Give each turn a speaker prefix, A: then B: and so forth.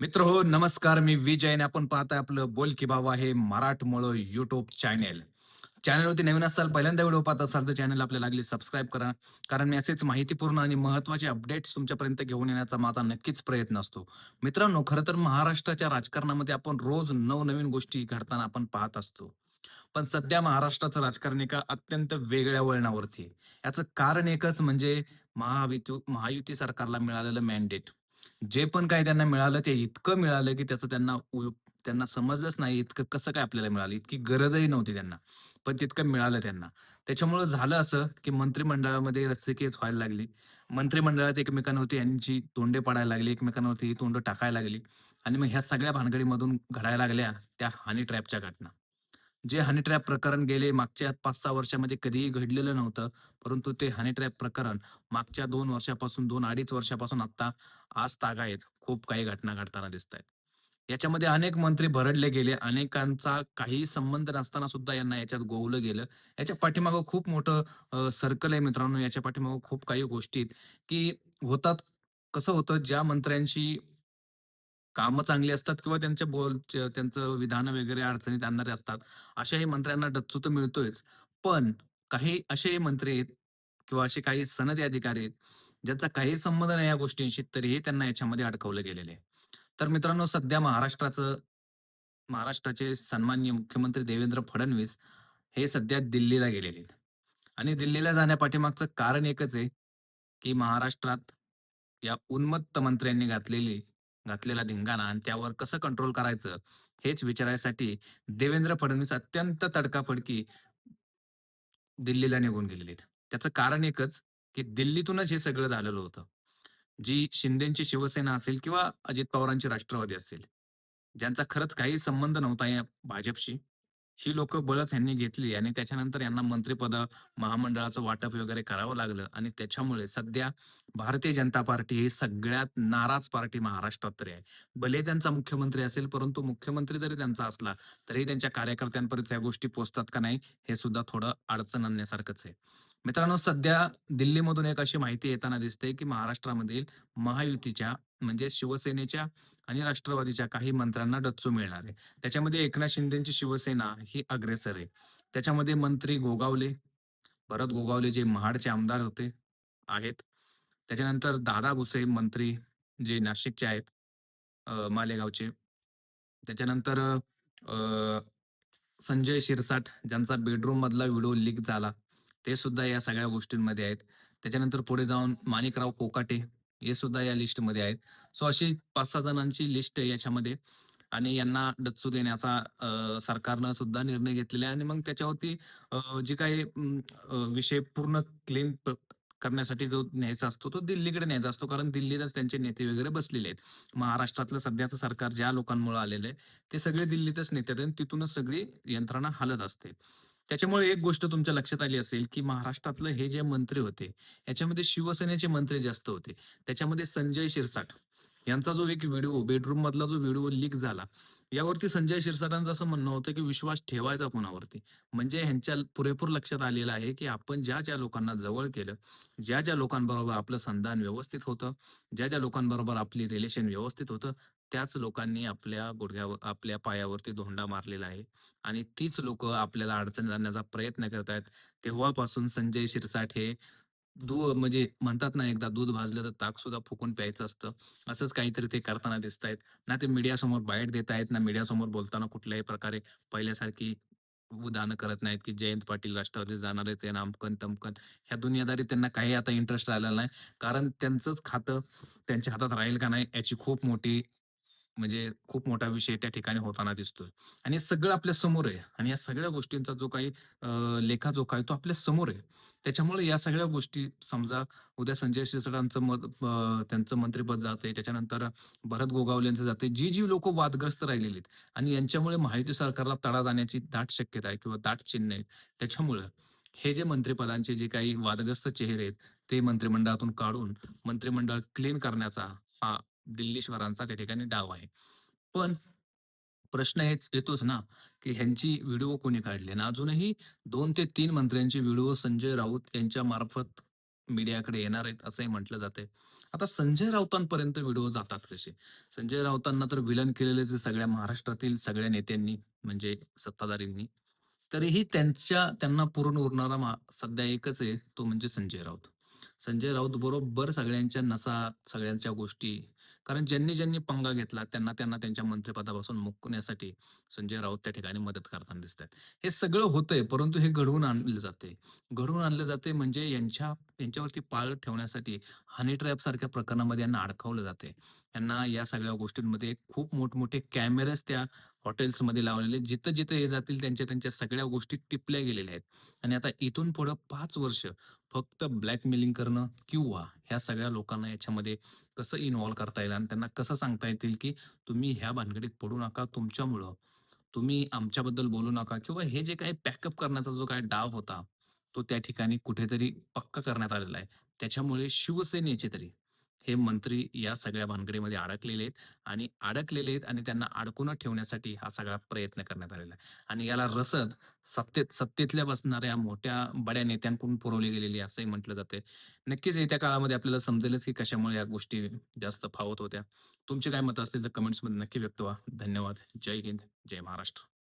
A: मित्र हो नमस्कार. मी विजय आणि आपण पाहताय आपलं बोल की बाबा हे मराठमोळं युट्यूब चॅनेल चॅनलवरती नवीन असाल पहिल्यांदा व्हिडिओ पाहत असाल तर चॅनल आपल्याला लागली सबस्क्राईब करा. कारण मी असेच माहितीपूर्ण आणि महत्त्वाचे अपडेट्स तुमच्यापर्यंत घेऊन येण्याचा माझा नक्कीच प्रयत्न असतो. मित्रांनो खरं तर महाराष्ट्राच्या राजकारणामध्ये आपण रोज नवनवीन गोष्टी घडताना आपण पाहत असतो. पण सध्या महाराष्ट्राचं राजकारण एका अत्यंत वेगळ्या वळणावरती आहे. याचं कारण एकच म्हणजे महावितु महायुती सरकारला मिळालेलं मॅन्डेट जे पण काही त्यांना मिळालं ते इतकं मिळालं की त्याचं त्यांना त्यांना समजलंच नाही इतकं कसं काय आपल्याला मिळालं इतकी गरजही नव्हती त्यांना पण तितकं मिळालं त्यांना. त्याच्यामुळं झालं असं की मंत्रिमंडळामध्ये रस्सीखेच व्हायला लागली. मंत्रिमंडळात एकमेकांवरती यांची तोंडे पडायला लागली एकमेकांवरती ही तोंड टाकायला लागली. आणि मग ह्या सगळ्या भानगडीमधून घडायला लागल्या त्या हनी ट्रॅपच्या घटना. जे हनी ट्रॅप प्रकरण गेले मागच्या पाच सहा वर्षामध्ये कधीही घडलेलं नव्हतं परंतु ते हनी ट्रॅप प्रकरण मागच्या दोन वर्षापासून दोन अडीच वर्षापासून आता आज तागायत खूप काही घटना घडताना दिसत आहेत याच्यामध्ये अनेक मंत्री भरडले गेले. अनेकांचा काही संबंध नसताना सुद्धा यांना याच्यात गोवलं गेलं. याच्या पाठीमागं खूप मोठं सर्कल आहे मित्रांनो. याच्या पाठीमागं खूप काही गोष्टी आहेत की होतात कसं होतं ज्या मंत्र्यांची कामं चांगली असतात किंवा त्यांच्या बोल त्यांचं विधान वगैरे अडचणीत आणणारे असतात अशाही मंत्र्यांना डच्चू तर मिळतोयच. पण काही असे मंत्री आहेत किंवा असे काही सनदी अधिकारी आहेत ज्याचा काही संबंध नाही या गोष्टींशी तरीही त्यांना याच्यामध्ये अडकवलं गेलेलं आहे. तर मित्रांनो सध्या महाराष्ट्राचं महाराष्ट्राचे सन्मान्य मुख्यमंत्री देवेंद्र फडणवीस हे सध्या दिल्लीला गेलेले आहेत. आणि दिल्लीला जाण्यापाठीमागचं कारण एकच आहे की महाराष्ट्रात या उन्मत्त मंत्र्यांनी घातलेली घातलेला धिंगाणा आणि त्यावर कसं कंट्रोल करायचं हेच विचारायसाठी देवेंद्र फडणवीस अत्यंत तडकाफडकी दिल्लीला निघून गेलेले आहेत. त्याचं कारण एकच की दिल्लीतूनच हे सगळं झालेलं होतं. जी शिंदेची शिवसेना असेल किंवा अजित पवारांची राष्ट्रवादी असेल ज्यांचा खरंच काही संबंध नव्हता या भाजपशी ही लोक बळच यांनी घेतली आणि त्याच्यानंतर यांना मंत्रिपद महामंडळाचं वाटप वगैरे करावं लागलं आणि त्याच्यामुळे सध्या भारतीय जनता पार्टी ही सगळ्यात नाराज पार्टी महाराष्ट्रात तरी आहे. भले त्यांचा मुख्यमंत्री असेल परंतु मुख्यमंत्री जरी त्यांचा असला तरी त्यांच्या कार्यकर्त्यांपर्यंत त्या गोष्टी पोहोचतात का नाही हे सुद्धा थोडं अडचण आणण्यासारखंच आहे. मित्रांनो सध्या दिल्लीमधून एक अशी माहिती येताना दिसते की महाराष्ट्रामधील महायुतीच्या म्हणजे शिवसेनेच्या आणि राष्ट्रवादीच्या काही मंत्र्यांना डच्चू मिळणार आहे. त्याच्यामध्ये एकनाथ शिंदेची शिवसेना ही अग्रेसर आहे. त्याच्यामध्ये मंत्री गोगावले भरत गोगावले जे महाडचे आमदार होते आहेत. त्याच्यानंतर दादा भुसे मंत्री जे नाशिकचे आहेत मालेगावचे. त्याच्यानंतर संजय शिरसाट ज्यांचा बेडरूम मधला व्हिडिओ लीक झाला. ते सुद्धा या सगळ्या गोष्टींमध्ये आहेत. त्याच्यानंतर पुढे जाऊन माणिकराव कोकाटे हे सुद्धा या लिस्टमध्ये आहेत. सो अशी पाच सहा जणांची लिस्ट आहे याच्यामध्ये. आणि यांना डच्चू देण्याचा सरकारनं सुद्धा निर्णय घेतलेला आहे. आणि मग त्याच्यावरती जे काही विषय पूर्ण क्लेम करण्यासाठी जो न्यायचा असतो तो दिल्लीकडे न्यायचा असतो. कारण दिल्लीतच त्यांचे नेते वगैरे बसलेले आहेत. महाराष्ट्रातलं सध्याचं सरकार ज्या लोकांमुळे आलेलं आहे ते सगळे दिल्लीतच नेते आहेत. आणि तिथूनच सगळी यंत्रणा हलत असते. त्याच्यामुळे एक गोष्ट तुमच्या लक्षात आली असेल की महाराष्ट्रातलं हे जे मंत्री होते याच्यामध्ये शिवसेनेचे मंत्री जास्त होते. त्याच्यामध्ये संजय शिरसाट यांचा जो एक व्हिडिओ बेडरूम मधला जो व्हिडिओ लीक झाला यावरती संजय शिरसाटांचं असं म्हणणं होतं की विश्वास ठेवायचा कोणावरती? म्हणजे ह्यांच्या पुरेपूर लक्षात आलेलं आहे की आपण ज्या ज्या लोकांना जवळ केलं ज्या ज्या लोकांबरोबर आपलं संधान व्यवस्थित होतं ज्या ज्या लोकांबरोबर आपली रिलेशन व्यवस्थित होतं त्याच लोकांनी आपल्या गुडघ्यावर आपल्या पायावरती धोंडा मारलेला आहे. आणि तीच लोक आपल्याला अडचण आणण्याचा प्रयत्न करत आहेत तेव्हापासून संजय शिरसाट हे दू म्हणजे म्हणतात ना एकदा दूध भाजलं तर ताक सुद्धा फुकून प्यायचं असतं. असंच काहीतरी ते करताना दिसत आहेत ना ते मीडियासमोर बाहेर देत आहेत ना मीडियासमोर बोलताना कुठल्याही प्रकारे पहिल्यासारखी उदाहरणं करत नाहीत की जयंत पाटील राष्ट्रवादी जाणार आहे ते नामकन तमकन. ह्या दुनियादारी त्यांना काही आता इंटरेस्ट राहिलेला नाही. कारण त्यांचंच खातं त्यांच्या हातात राहील का नाही याची खूप मोठी म्हणजे खूप मोठा विषय त्या ठिकाणी होताना दिसतोय. आणि सगळं आपल्यासमोर आहे. आणि या सगळ्या गोष्टींचा जो काही लेखा जो काही तो आपल्यासमोर आहे. त्याच्यामुळे या सगळ्या गोष्टी समजा उद्या संजय शिरसाटांचं मत त्यांचं मंत्रिपद जाते त्याच्यानंतर भरत गोगावलेंचं जाते जी जी लोक वादग्रस्त राहिलेली आहेत आणि यांच्यामुळे माहिती सरकारला तडा जाण्याची दाट शक्यता आहे किंवा दाट चिन्ह आहे. त्याच्यामुळं हे जे मंत्रिपदांचे जे काही वादग्रस्त चेहरे आहेत ते मंत्रिमंडळातून काढून मंत्रिमंडळ क्लीन करण्याचा हा दिल्लीश्वरांचा त्या ठिकाणी डाव आहे पण प्रश्न हेच येतोच ना की ह्यांची व्हिडिओ कोणी काढले ना अजूनही दोन ते तीन मंत्र्यांचे व्हिडिओ संजय राऊत यांच्या मार्फत मीडियाकडे येणार आहेत असंही म्हटलं जातंय आता संजय राऊतांपर्यंत व्हिडिओ जातात कसे? संजय राऊतांना तर विलन केलेलेच सगळ्या महाराष्ट्रातील सगळ्या नेत्यांनी म्हणजे सत्ताधारींनी. तरीही त्यांच्या त्यांना पुरून उरणारा मा सध्या एकच आहे, तो म्हणजे संजय राऊत. संजय राऊत बरोबर सगळ्यांच्या नसा, सगळ्यांच्या गोष्टी कारण ज्यांनी-ज्यांनी पंगा घेतला त्यांना, त्यांना त्यांच्या मंत्रिपदापासून मुकण्यासाठी संजय राऊत त्या ठिकाणी मदत करताना दिसतात हे सगळं होतंय, परंतु हे घडवून आणलं जातंय. घडवून आणलं जाते म्हणजे यांच्या यांच्यावरती पाळ ठेवण्यासाठी हनी ट्रॅप सारख्या प्रकरणामध्ये यांना अडकवलं जाते यांना या सगळ्या गोष्टींमध्ये खूप मोठमोठे कॅमेराज त्या हॉटेल्समध्ये लावलेले जिथं-जिथं हे जातील त्यांच्या, त्यांच्या सगळ्या गोष्टी टिपल्या गेलेल्या आहेत. आणि आता इथून पुढं पाच वर्ष फक्त ब्लॅकमेलिंग करणं किंवा ह्या सगळ्या लोकांना याच्यामध्ये कसं इन्व्हॉल्व करता येईल आणि त्यांना कसं सांगता येतील, की तुम्ही ह्या भानगडीत पडू नका. तुमच्यामुळं तुम्ही आमच्याबद्दल बोलू नका किंवा हे जे काही पॅकअप करण्याचा जो काही डाव होता, तो त्या ठिकाणी कुठेतरी पक्का करण्यात आलेला आहे. त्याच्यामुळे शिवसेनेचे तरी हे मंत्री या सगळ्या भानगडीमध्ये अडकलेले आहेत आणि अडकलेले आहेत आणि त्यांना अडकून ठेवण्यासाठी हा सगळा प्रयत्न करण्यात आलेला आहे. आणि याला रसद सत्तेत सत्तेतल्या बसणाऱ्या मोठ्या बड्या नेत्यांकडून पुरवली गेलेली आहे असंही म्हटलं जाते नक्कीच येत्या काळामध्ये आपल्याला समजेलच, की कशामुळे या गोष्टी जास्त फावत होत्या. तुमचे काय मत असतील तर कमेंट्समध्ये नक्की व्यक्त व्हा. धन्यवाद. जय हिंद, जय महाराष्ट्र.